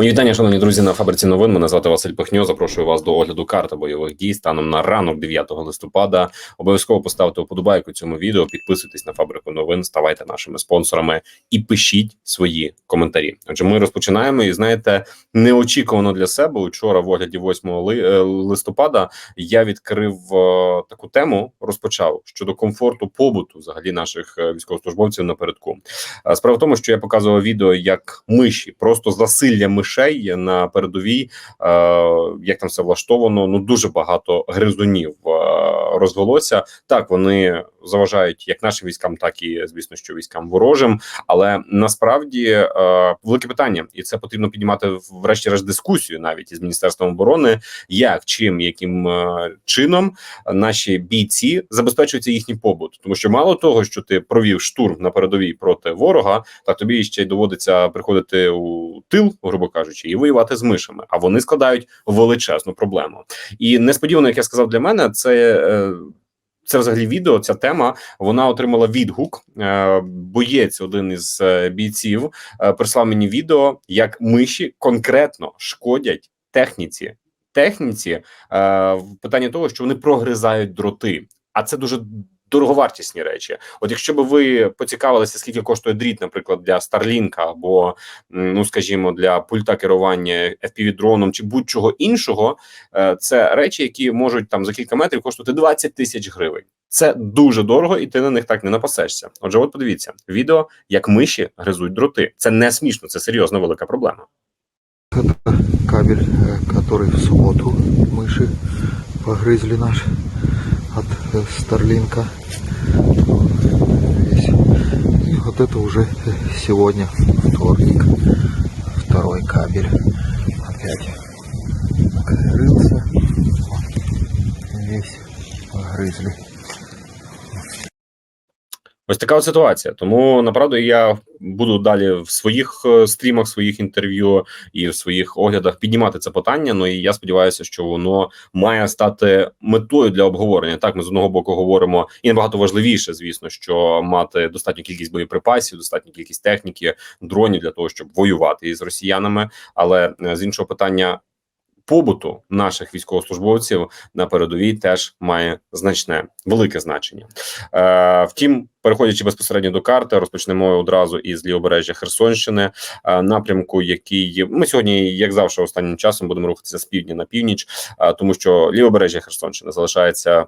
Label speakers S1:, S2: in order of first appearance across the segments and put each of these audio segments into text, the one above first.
S1: Вітання, шановні друзі, на фабриці новин. Мене звати Василь Пихньо. Запрошую вас до огляду карти бойових дій станом на ранок 9 листопада. Обов'язково поставте вподобайку цьому відео, підписуйтесь на фабрику новин, ставайте нашими спонсорами і пишіть свої коментарі. Отже, ми розпочинаємо. І знаєте, неочікувано для себе. Учора, в огляді 8 е, листопада, я відкрив е, таку тему. Розпочав щодо комфорту побуту взагалі наших е, військовослужбовців напередку. Справа в тому, що я показував відео, як миші, просто засилля мишей на передовій, е, як там все влаштовано. Ну дуже багато гризунів е, розвелося. Так вони заважають як нашим військам, так і звісно, що військам ворожим. Але насправді е, велике питання, і це потрібно піднімати врешті-решт дискусію навіть із міністерством оборони, як чим яким чином наші бійці забезпечуються їхній побут, тому що мало того, що ти провів штурм на передовій проти ворога, так тобі ще й доводиться приходити у тил, грубо кажучи, і воювати з мишами. А вони складають величезну проблему. І несподівано, як я сказав, для мене це. е, Це взагалі відео, ця тема вона отримала відгук. Е, Боєць, один із е, бійців, прислав мені відео, як миші конкретно шкодять техніці. Техніці в питанні того, що вони прогризають дроти, а це дуже дороговартісні речі. От якщо би ви поцікавилися, скільки коштує дріт, наприклад, для Старлінка або м, ну скажімо, для пульта керування fpv дроном чи будь-чого іншого, е, це речі, які можуть там за кілька метрів коштувати 20 тисяч гривень. Це дуже дорого, і ти на них так не напасешся. Отже, от подивіться відео, як миші гризуть дроти. Це не смішно, це серйозна велика проблема.
S2: кабель, э, который в субботу мыши погрызли наш От э, Старлинка. И вот это уже э, сегодня, вторник, второй кабель. Опять накрылся. Весь погрызли.
S1: Ось така от ситуація. Тому направду я буду далі в своїх е, стрімах, своїх інтерв'ю і в своїх оглядах піднімати це питання. Ну і я сподіваюся, що воно має стати метою для обговорення. Так, ми з одного боку говоримо, і набагато важливіше, звісно, що мати достатню кількість боєприпасів, достатню кількість техніки, дронів для того, щоб воювати із росіянами. Але е, з іншого питання. Побуту наших військовослужбовців на передовій теж має значне велике значення. Е, втім, переходячи безпосередньо до карти, розпочнемо одразу із лівобережжя Херсонщини, е, напрямку, який ми сьогодні, як завжди, останнім часом будемо рухатися з півдня на північ, е, тому що лівобережжя Херсонщини залишається.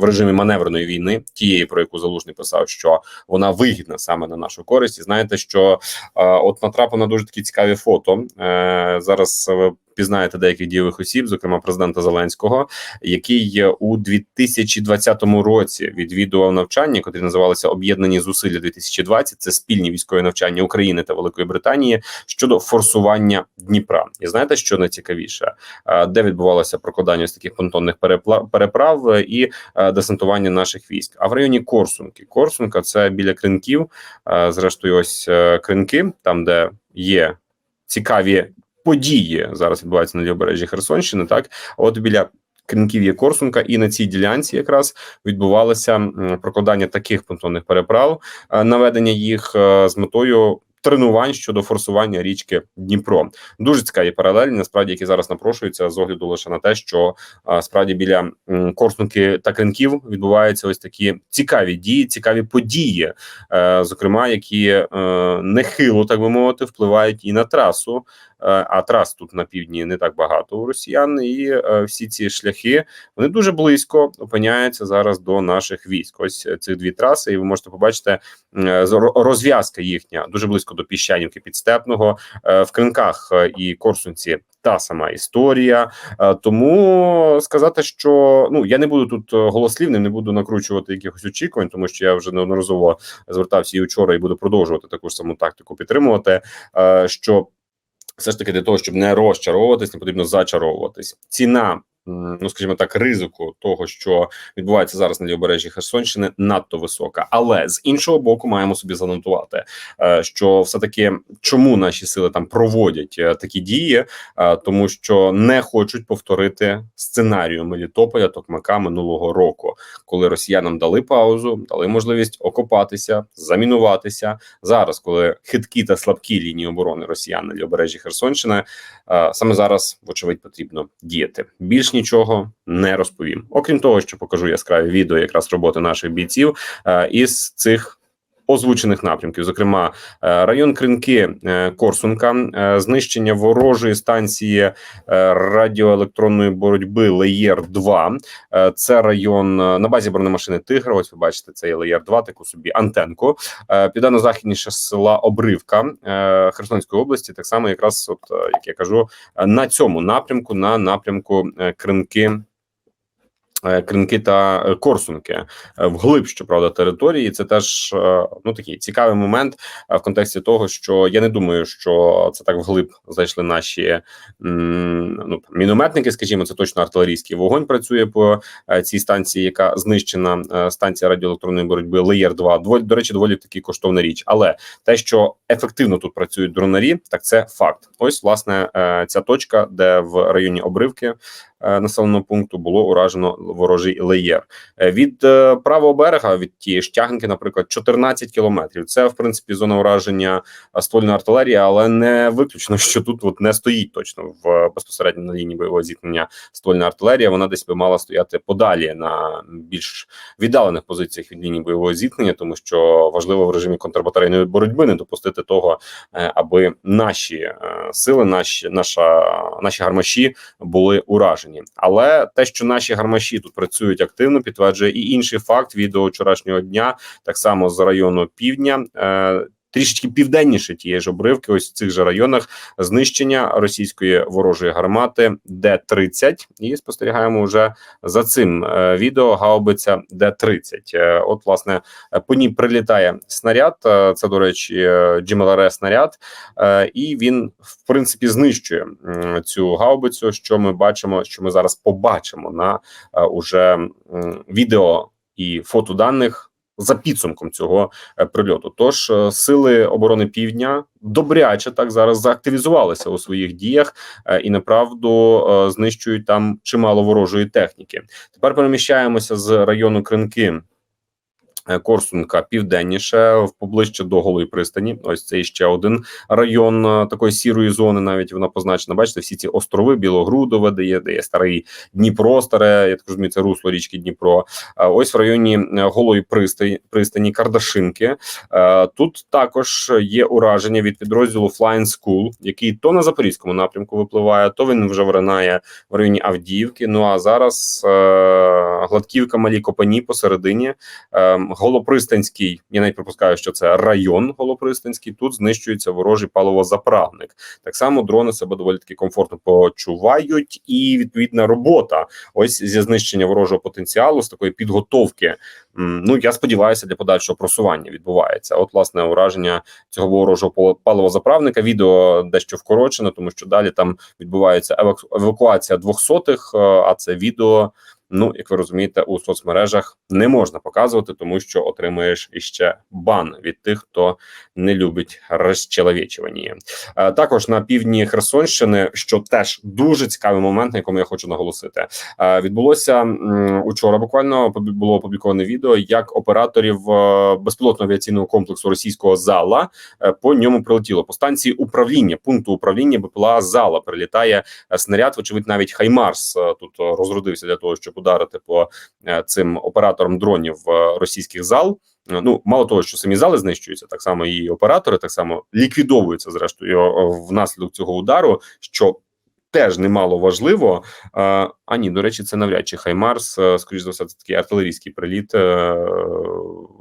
S1: В режимі маневреної війни, тієї про яку залужний писав, що вона вигідна саме на нашу користь. І знаєте, що е, от натрапив на дуже такі цікаві фото. Е, зараз ви пізнаєте деяких дієвих осіб, зокрема президента Зеленського, який у 2020 році відвідував навчання, котрі називалися Об'єднані зусилля 2020 Це спільні військові навчання України та Великої Британії щодо форсування Дніпра. І знаєте, що найцікавіше, де відбувалося прокладання з таких понтонних переправ і десантування наших військ? А в районі Корсунки. Корсунка це біля кринків. Зрештою, ось е, кринки, там де є цікаві події зараз відбуваються на лівобережжі Херсонщини. Так, от біля Кринків'я Корсунка, і на цій ділянці якраз відбувалося прокладання таких понтонних переправ, е, наведення їх е, з метою. Тренувань щодо форсування річки Дніпро дуже цікаві паралелі, насправді які зараз напрошуються з огляду лише на те, що справді біля Корсунки та Кринків відбуваються ось такі цікаві дії, цікаві події, е, зокрема, які е, нехило так би мовити, впливають і на трасу. Е, а трас тут на півдні не так багато у росіян, і всі ці шляхи вони дуже близько опиняються зараз до наших військ. Ось цих дві траси, і ви можете побачити розв'язка їхня дуже близько до піщанівки підстепного Е, в кринках е, і Корсунці. Та сама історія, Е, тому сказати, що ну я не буду тут голослівним, не буду накручувати якихось очікувань, тому що я вже неодноразово звертався і вчора, і буду продовжувати таку ж саму тактику підтримувати. Що все ж таки для того, щоб не розчаровуватись, не потрібно зачаровуватись. Ціна ну скажімо так, ризику того, що відбувається зараз на лівобережжі Херсонщини, надто висока. Але з іншого боку, маємо собі занотувати, е, що все таки чому наші сили там проводять е, такі дії, Е, тому що не хочуть повторити сценарію Мелітополя Токмака минулого року, коли росіянам дали паузу, дали можливість окопатися, замінуватися зараз, коли хиткі та слабкі лінії оборони росіян на лівобережжі Херсонщини, саме зараз, вочевидь, потрібно діяти. Більш нічого не розповім. Окрім того, що покажу яскраві відео якраз роботи наших бійців е, із цих. Озвучених напрямків, зокрема, е, район Кринки е, Корсунка, е, знищення ворожої станції радіоелектронної боротьби Леєр 2 Е, Це район на базі бронемашини Тигр. Ось ви бачите, це є Леєр 2 таку собі антенку. Південно-західніше села Обривка Херсонської області. Так само, якраз, от як я кажу, на цьому напрямку, на напрямку Кринки. Е, Кринки та е, Корсунки е, вглиб, щоправда, території. Це теж ну такий цікавий момент в контексті того, що я не думаю, що це так вглиб зайшли наші ну мінометники, скажімо, це точно артилерійський вогонь працює по цій станції, яка знищена станція радіоелектронної боротьби Леєр 2 Доволі, до речі, доволі таки коштовна річ. Але те, що ефективно тут працюють дронарі, так це факт. Ось власне ця точка, де в районі обривки населеного пункту було уражено ворожий леєр Е, від е, правого берега, від тієї штягнки, наприклад, 14 кілометрів. Це в принципі зона ураження е, ствольної артилерії, але не виключно, що тут от не стоїть точно в безпосередньо на лінії бойового зіткнення ствольна артилерія. Вона десь би мала стояти подалі на більш віддалених позиціях від лінії бойового зіткнення, тому що важливо в режимі контрбатарейної боротьби не допустити того, аби наші сили, наші наша наші гармаші були уражені. Але те, що наші гармаші тут працюють активно, підтверджує і інший факт відео вчорашнього дня, так само з району півдня. Трішечки південніше тієї ж обривки, ось в цих же районах знищення російської ворожої гармати Д-30. І спостерігаємо вже за цим е, відео гаубиця Д-30. Е, От, власне, по ній прилітає снаряд. е, Це, до речі, е, GMLRS снаряд, і він в принципі знищує цю гаубицю. Що ми бачимо, що ми зараз побачимо на уже відео і фотоданих. За підсумком цього е, прильоту, тож е, сили оборони півдня добряче так зараз заактивізувалися у своїх діях е, і направду знищують там чимало ворожої техніки. Тепер переміщаємося з району Кринки. Е, Корсунка південніше, поближче до голої пристані. Ось це ще один район е, такої сірої зони. Навіть вона позначена. Бачите, всі ці острови Білогрудове, де є, де є старий Дніпро, старе, я так розумію, це русло річки Дніпро. Ось в районі е, голої пристані, пристані Кардашинки. Е, Тут також є ураження від підрозділу Flying School, який то на запорізькому напрямку випливає, то він вже виринає в районі Авдіївки. Ну а зараз е, Гладківка, Малі Копані посередині. Голопристанський, я навіть припускаю, що це район Голопристанський. Тут знищується ворожий паливозаправник. Так само дрони себе доволі таки комфортно почувають, і відповідна робота. Ось зі знищення ворожого потенціалу з такої підготовки. Ну я сподіваюся, для подальшого просування відбувається. От, власне, ураження цього ворожого пал- паливозаправника. Відео дещо вкорочено, тому що далі там відбувається еваку- евакуація двохсотих. е, А це відео. Ну, як ви розумієте, у соцмережах не можна показувати, тому що отримуєш іще бан від тих, хто не любить розчеловічування. Е, Також на півдні Херсонщини, що теж дуже цікавий момент, на якому я хочу наголосити. Е, Відбулося учора. Буквально було опубліковане відео, як операторів е, безпілотного авіаційного комплексу російського зала по ньому прилетіло по станції управління пункту управління БПЛА зала. Прилітає снаряд. Вочевидь, навіть Хаймарс тут розродився для того, щоб ударити по е, цим операторам дронів російських зал. Ну, мало того, що самі зали знищуються, так само і оператори так само ліквідовуються зрештою внаслідок цього удару, що теж немало важливо. Е, А ні, до речі, це навряд чи Хаймарс. е, Скоріш за все, це такий артилерійський приліт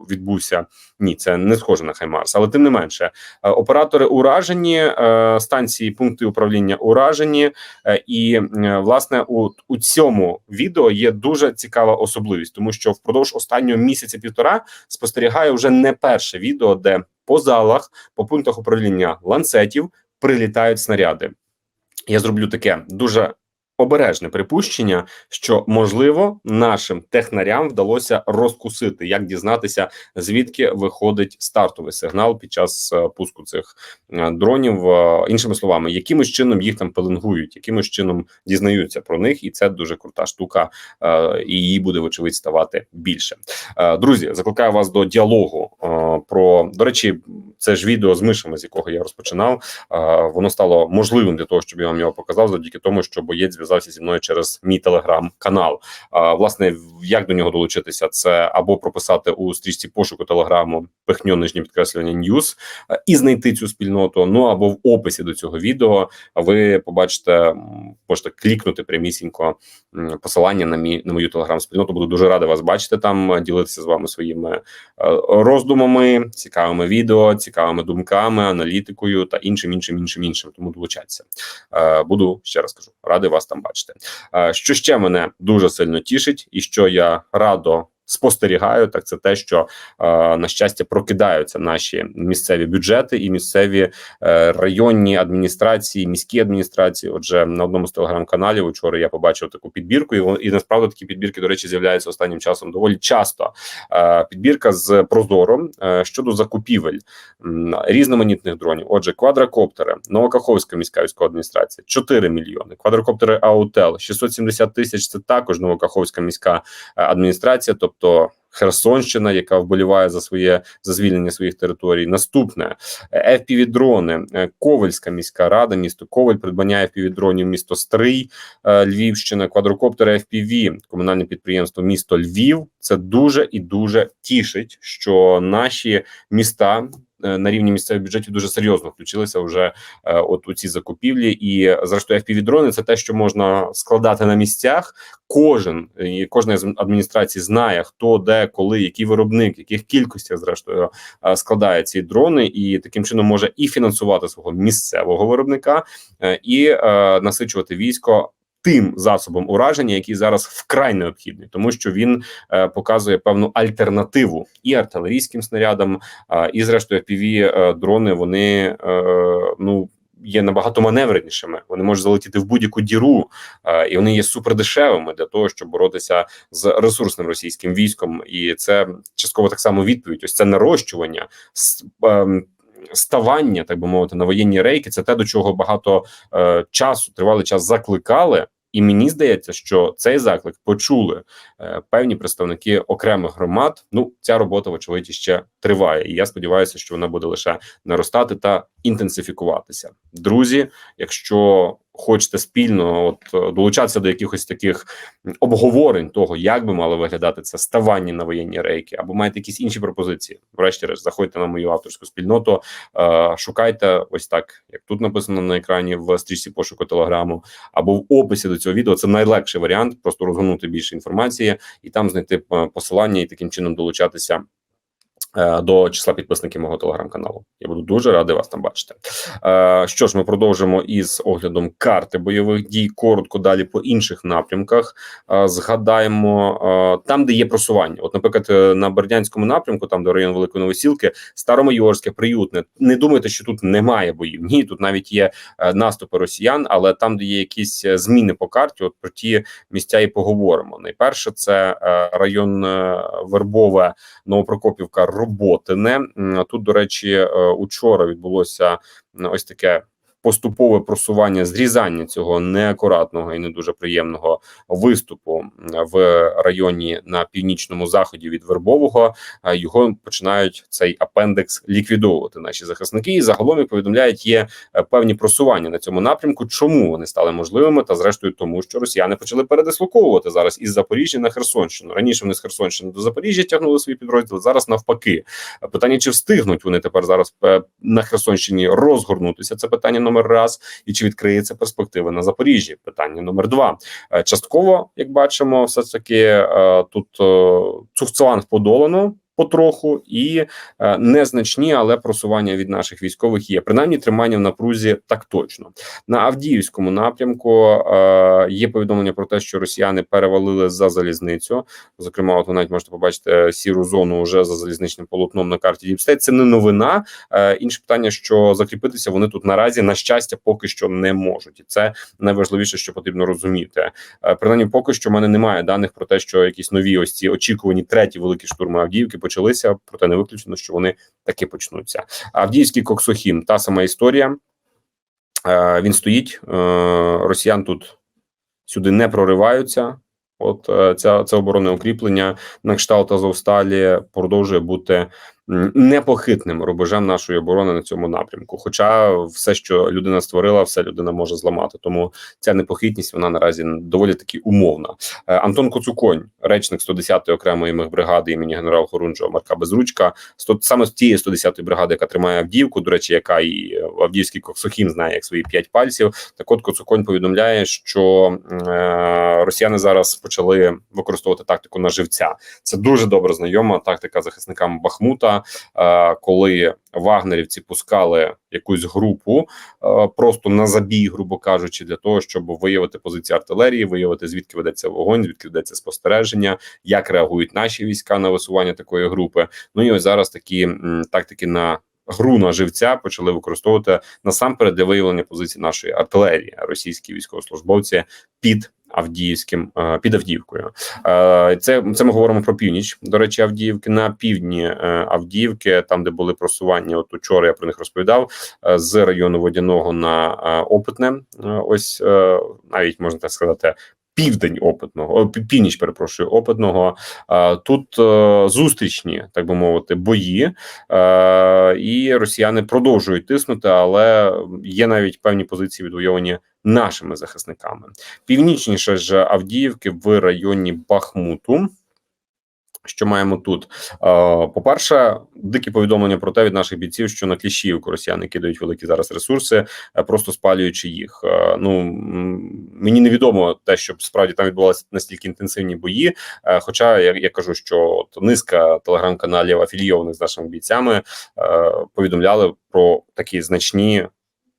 S1: відбувся. Ні, це не схоже на Хаймарс, але тим не менше, е, оператори уражені, е, станції, пункти управління уражені, е, і власне у, у цьому відео є дуже цікава особливість, тому що впродовж останнього місяця півтора спостерігаю вже не перше відео, де по залах, по пунктах управління ланцетів прилітають снаряди. Я зроблю таке дуже обережне припущення, що можливо нашим технарям вдалося розкусити, як дізнатися, звідки виходить стартовий сигнал під час е, пуску цих е, дронів. Е, Іншими словами, якимось чином їх там пеленгують, якимось чином дізнаються про них, і це дуже крута штука, і її буде вочевидь ставати більше. Друзі, закликаю вас до діалогу про до речі, це ж відео з мишами, з якого я розпочинав. Воно стало можливим для того, щоб я вам його показав, завдяки тому, що боєць зв'язався зі мною через мій телеграм-канал. Власне, як до нього долучитися? Це або прописати у стрічці пошуку телеграму пихньо нижнє підкреслювання Ньюс і знайти цю спільноту. Ну або в описі до цього відео ви побачите, можете клікнути прямісінько посилання на мій на мою телеграм-спільноту. Буду дуже радий вас бачити там, ділитися з вами своїми е, роздумами, цікавими відео, цікавими думками, аналітикою та іншим, іншим, іншим, іншим. Тому долучайтеся. Е, Буду ще раз кажу, радий вас там бачити. Е, Що ще мене дуже сильно тішить, і що я радо спостерігаю, так це те, що е, на щастя прокидаються наші місцеві бюджети і місцеві е, районні адміністрації, міські адміністрації. Отже, на одному з телеграм-каналів вчора я побачив таку підбірку, і, і насправді такі підбірки, до речі, з'являються останнім часом доволі часто. Е, Підбірка з Прозоро е, щодо закупівель різноманітних дронів. Отже, квадрокоптери, Новокаховська міська військова адміністрація 4 мільйони. Квадрокоптери Аутел 670 тисяч. Це також Новокаховська міська адміністрація, тобто. Херсонщина, яка вболіває за своє за звільнення своїх територій. Наступне е, fpv дрони е, Ковельська міська рада, місто Ковель, придбання fpv дронів місто Стрий, е, Львівщина, квадрокоптери FPV, комунальне підприємство місто Львів. Це дуже і дуже тішить, що наші міста. Е, На рівні місцевих бюджетів дуже серйозно включилися вже е, от у ці закупівлі, і зрештою fpv дрони це те, що можна складати на місцях. Кожен і кожна з адміністрацій знає, хто де, коли, який виробник, яких кількостях зрештою е, складає ці дрони, і таким чином може і фінансувати свого місцевого виробника, е, і е, насичувати військо. Тим засобом ураження, який зараз вкрай необхідний, тому що він е, показує певну альтернативу і артилерійським снарядам, е, і зрештою FPV е, дрони вони е, ну є набагато маневренішими. Вони можуть залетіти в будь-яку діру, е, і вони є супердешевими для того, щоб боротися з ресурсним російським військом. І це частково так само відповідь. Ось це нарощування. ем, Ставання, так би мовити, на воєнні рейки це те, до чого багато е, часу тривалий час закликали, і мені здається, що цей заклик почули е, певні представники окремих громад. Ну, ця робота, вочевидь, ще триває, і я сподіваюся, що вона буде лише наростати та інтенсифікуватися. Друзі, якщо хочете спільно от е, долучатися до якихось таких обговорень того, як би мало виглядати це ставання на воєнні рейки, або маєте якісь інші пропозиції, врешті-решт, заходьте на мою авторську спільноту, е, шукайте ось так, як тут написано на екрані в стрічці пошуку телеграму, або в описі до цього відео. Це найлегший варіант, просто розгорнути більше інформації і там знайти е, посилання і таким чином долучатися. Е, До числа підписників мого телеграм-каналу я буду дуже радий вас там бачити. Е, Що ж, ми продовжимо із оглядом карти бойових дій. Коротко далі по інших напрямках. Е, Згадаємо там, де є просування. От, наприклад, на Бердянському напрямку, там до району Великої Новосілки, Старомайорське, Приютне. Не думайте, що тут немає боїв. Ні, тут навіть є наступи росіян, але там, де є якісь зміни по карті, от про ті місця і поговоримо. Найперше, це район Вербове, Новопрокопівка, Роботине. Тут, до речі, е, учора відбулося ось таке. Поступове просування зрізання цього неакуратного і не дуже приємного виступу в районі на північному заході від Вербового. Його починають цей апендекс ліквідовувати наші захисники. І загалом як повідомляють, є е, певні просування на цьому напрямку. Чому вони стали можливими? Та зрештою, тому що росіяни почали передислоковувати зараз із Запоріжжя на Херсонщину. Раніше вони з Херсонщини до Запоріжжя тягнули свої підрозділи. Зараз навпаки. Питання чи встигнуть вони тепер зараз е, на Херсонщині розгорнутися? Це питання номер раз, і чи відкриється перспектива на Запоріжжі? Питання номер два. Е, Частково, як бачимо, все ж таки е, тут е, цухцеланг подолано. Потроху і е, незначні, але просування від наших військових є. Принаймні, тримання в напрузі так точно на Авдіївському напрямку. Е, є повідомлення про те, що росіяни перевалили за залізницю. Зокрема, от ви навіть можете побачити е, сіру зону вже за залізничним полотном на карті Діпстейт. Це не новина. Інше питання, що закріпитися вони тут наразі на щастя поки що не можуть, і це найважливіше, що потрібно розуміти. Принаймні, поки що в мене немає даних про те, що якісь нові ось ці очікувані треті великі штурми Авдіївки почалися. Проте не виключено, що вони таки почнуться. Авдіївський Коксохім та сама історія. Е, Він стоїть. е, Росіян тут сюди не прориваються. От е, ця це оборонне укріплення на кшталт Азовсталі продовжує бути непохитним рубежем нашої оборони на цьому напрямку. Хоча все, що людина створила, все людина може зламати. Тому ця непохитність вона наразі доволі таки умовна. Е, Антон Коцуконь, речник 110-ї окремої мехбригади імені генерал Хорунжого Марка Безручка, саме з тієї 110-ї бригади, яка тримає Авдіївку, до речі, яка і Авдіївський Коксохім знає як свої п'ять пальців. Так от Коцуконь повідомляє, що е, росіяни зараз почали використовувати тактику на живця. Це дуже добре знайома тактика захисникам Бахмута, е, коли вагнерівці пускали якусь групу е, просто на забій, грубо кажучи, для того, щоб виявити позиції артилерії, виявити звідки ведеться вогонь, звідки ведеться спостереження, як реагують наші війська на висування такої групи. Ну і ось зараз такі тактики на. Гру на живця почали використовувати насамперед для виявлення позицій нашої артилерії, російські військовослужбовці під Авдіївським е, під Авдіївкою. Е, Це це ми говоримо про північ. До речі, Авдіївки на півдні е, Авдіївки, там де були просування. От учора я про них розповідав з району водяного на опитне. Ось навіть можна так сказати. Південь опитного, північ, перепрошую, опитного. Тут е, зустрічні, так би мовити, бої, е, і росіяни продовжують тиснути, але є навіть певні позиції відвойовані нашими захисниками. Північніше ж Авдіївки в районі Бахмуту. Що маємо тут? По-перше, дикі повідомлення про те від наших бійців, що на Кліщіївку росіяни кидають великі зараз ресурси, е, просто спалюючи їх. Е, Ну мені невідомо те, щоб справді там відбувалися настільки інтенсивні бої. Е, Хоча я, я кажу, що от низка телеграм-каналів афілійованих з нашими бійцями повідомляли про такі значні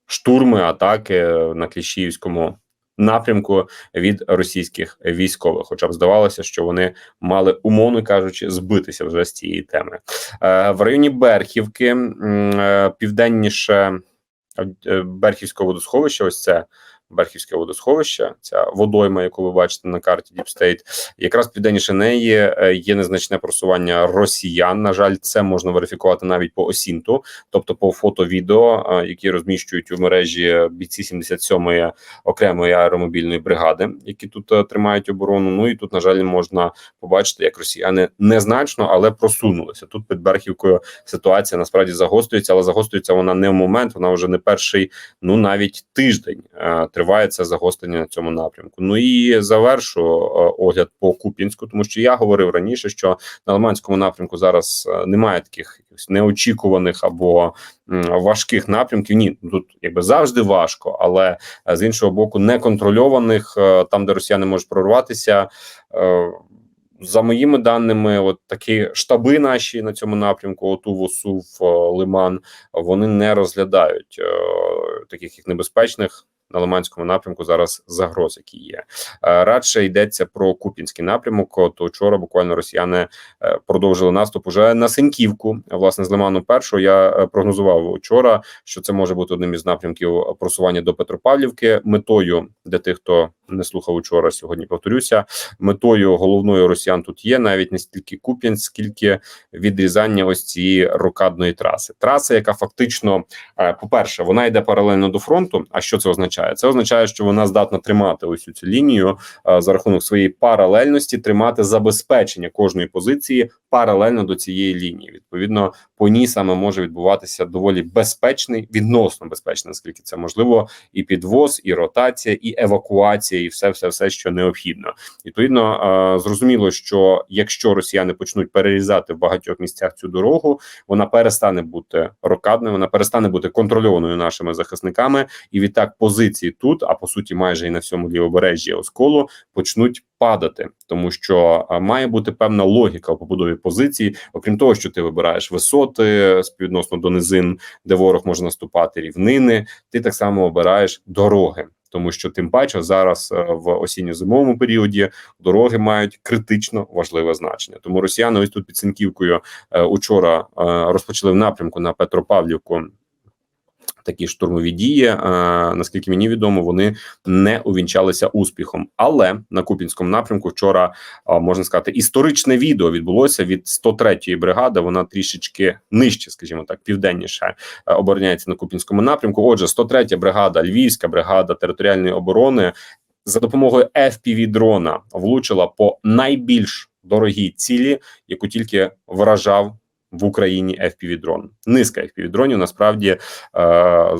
S1: штурми, атаки на Кліщіївському напрямку від російських військових. Хоча б здавалося, що вони мали умовно кажучи збитися вже з цієї теми Е, в районі Берхівки, е, південніше е, Берхівського водосховища. Ось це. Берхівське водосховище, ця водойма, яку ви бачите на карті State, якраз південніше неї е, є незначне просування росіян. На жаль, це можна верифікувати навіть по осінту, тобто по фото-відео, е, які розміщують у мережі бійці 77-ї окремої аеромобільної бригади, які тут е, тримають оборону. Ну і тут, на жаль, можна побачити, як росіяни незначно, але просунулися. Тут під Берхівкою ситуація насправді загострюється, але загострюється вона не в момент. Вона вже не перший, ну навіть тиждень триває це загострення на цьому напрямку. Ну і завершу е, огляд по Куп'янську, тому що я говорив раніше, що на Лиманському напрямку зараз е, немає таких неочікуваних або важких напрямків. Ні, тут якби завжди важко, але е, з іншого боку, неконтрольованих там, де росіяни можуть прорватися. За моїми даними, от такі штаби наші на цьому напрямку, оту ВОСУ в е, Лиман, вони не розглядають е, таких як небезпечних на Лиманському напрямку зараз загроз, які є. Е, Радше йдеться про Купінський напрямок. От вчора буквально росіяни е, продовжили наступ уже на Синьківку. Власне, з Лиману першого я е, прогнозував вчора, що це може бути одним із напрямків просування до Петропавлівки. Метою для тих, хто не слухав учора, сьогодні повторюся. Метою головною росіян тут є навіть не стільки Куп'янськ, скільки відрізання ось цієї рокадної траси. Траса, яка фактично, е, по-перше, вона йде паралельно до фронту. А що це означає? Це означає, що вона здатна тримати ось цю лінію е, за рахунок своєї паралельності, тримати забезпечення кожної позиції паралельно до цієї лінії. Відповідно, по ній саме може відбуватися доволі безпечний, відносно безпечний, наскільки це можливо, і підвоз, і ротація, і евакуація, і все, все, все, що необхідно. Відповідно, е, зрозуміло, що якщо росіяни почнуть перерізати в багатьох місцях цю дорогу, вона перестане бути рокадною, вона перестане бути контрольованою нашими захисниками, і відтак позиції тут, а по суті, майже і на всьому лівобережжі осколу почнуть падати, тому що має бути певна логіка у побудові позицій. Окрім того, що ти вибираєш висоти співвідносно до низин, де ворог може наступати рівнини. Ти так само обираєш дороги. Тому що тим паче зараз е, в осінньо-зимовому періоді дороги мають критично важливе значення. Тому росіяни ось тут під Синківкою е, учора е, розпочали в напрямку на Петропавлівку такі штурмові дії. Е, наскільки мені відомо, вони не увінчалися успіхом. Але на Купінському напрямку вчора е, можна сказати історичне відео відбулося від 103-ї бригади. Вона трішечки нижче, скажімо так, південніше е, обороняється на Купінському напрямку. Отже, 103-я бригада, Львівська бригада територіальної оборони за допомогою fpv дрона влучила по найбільш дорогій цілі, яку тільки вражав в Україні fpv дрон. Низка fpv дронів насправді е,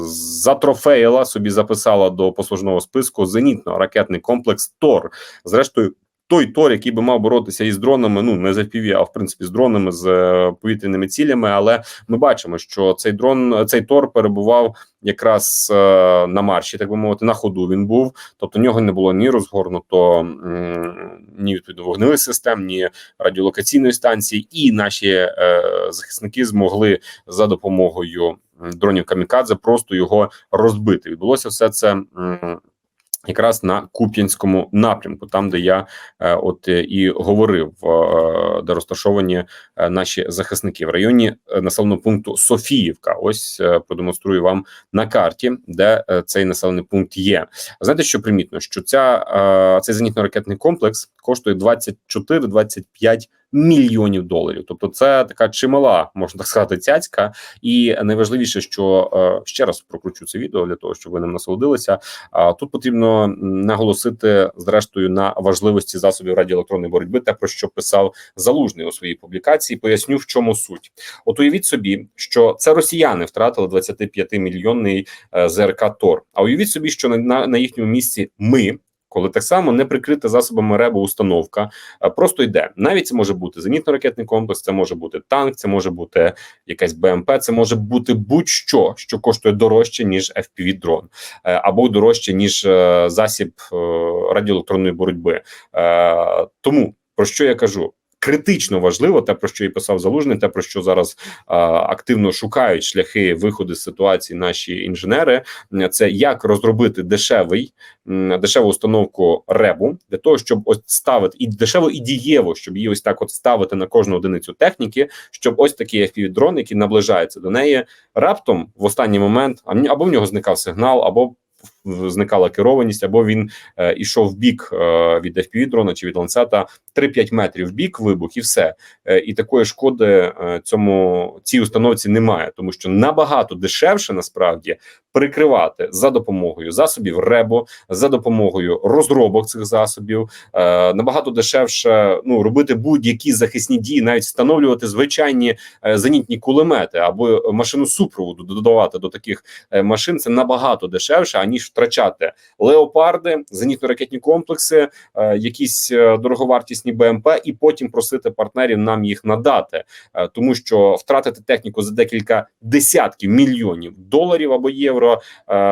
S1: затрофеїла собі записала до послужного списку зенітно-ракетний комплекс ТОР. Зрештою. Той Тор, який би мав боротися із дронами, ну не з FPV, а в принципі з дронами з е, повітряними цілями. Але ми бачимо, що цей дрон, цей Тор перебував якраз е, на марші, так би мовити, на ходу він був. Тобто нього не було ні розгорнуто ні відповідно вогневих систем, ні радіолокаційної станції, і наші е, захисники змогли за допомогою дронів камікадзе просто його розбити. Відбулося все це. Якраз на Куп'янському напрямку, там де я е, от е, і говорив, е, де розташовані е, наші захисники в районі е, населеного пункту Софіївка. Ось е, продемонструю вам на карті, де е, цей населений пункт є. Знаєте, що примітно? Що ця е, цей зенітно-ракетний комплекс коштує 24-25 мільйонів доларів. Тобто, це така чимала, можна так сказати, цяцька. І найважливіше, що е, ще раз прокручу це відео для того, щоб ви ним насолодилися. Тут потрібно наголосити зрештою на важливості засобів радіоелектронної боротьби, те про що писав залужний у своїй публікації. Поясню, в чому суть. От уявіть собі, що це росіяни втратили 25 мільйонний е, ЗРК Тор. А уявіть собі, що на, на їхньому місці ми. Коли так само не прикрита засобами РЕБу установка, е, просто йде. Навіть це може бути зенітно-ракетний комплекс, це може бути танк, це може бути якась БМП, це може бути будь-що, що коштує дорожче ніж fpv дрон е, або дорожче ніж е, засіб радіоелектронної боротьби. Тому про що я кажу? Критично важливо те, про що і писав залужний, те про що зараз а, активно шукають шляхи виходу з ситуації наші інженери. Це як розробити дешевий дешеву установку ребу для того, щоб ось ставити і дешево і дієво, щоб її ось так от ставити на кожну одиницю техніки, щоб ось такий fpv дрон, який наближається до неї, раптом в останній момент або в нього зникав сигнал, або в- зникала керованість, або він е, ішов в бік е, від fpv дрона чи від ланцета 3-5 метрів в бік вибух, і все. Е, і такої шкоди цьому цій установці немає, тому що набагато дешевше насправді прикривати за допомогою засобів РЕБО, за допомогою розробок цих засобів. Набагато дешевше ну робити будь-які захисні дії, навіть встановлювати звичайні зенітні кулемети або машину супроводу додавати до таких машин. Це набагато дешевше аніж втрачати леопарди, зенітно-ракетні комплекси, е, якісь е, дороговартісні БМП, і потім просити партнерів нам їх надати, Е, тому що втратити техніку за декілька десятків мільйонів доларів або євро.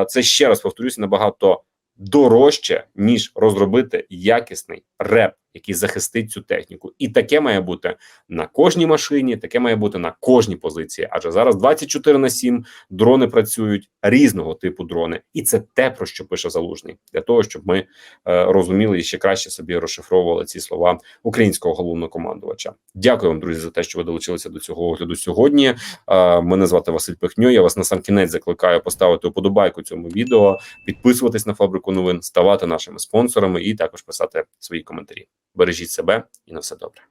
S1: Це ще раз повторюся набагато дорожче ніж розробити якісний реп, який захистить цю техніку, і таке має бути на кожній машині, таке має бути на кожній позиції. Адже зараз 24 на 7 дрони працюють різного типу дрони, і це те про що пише залужний, для того, щоб ми е, розуміли і ще краще собі розшифровували ці слова українського головнокомандувача. Дякую вам, друзі, за те, що ви долучилися до цього огляду сьогодні. Е, мене звати Василь Пихньо. Я вас на сам кінець закликаю поставити уподобайку цьому відео, підписуватись на фабрику новин, ставати нашими спонсорами і також писати свої коментарі. Бережіть себе і на все добре.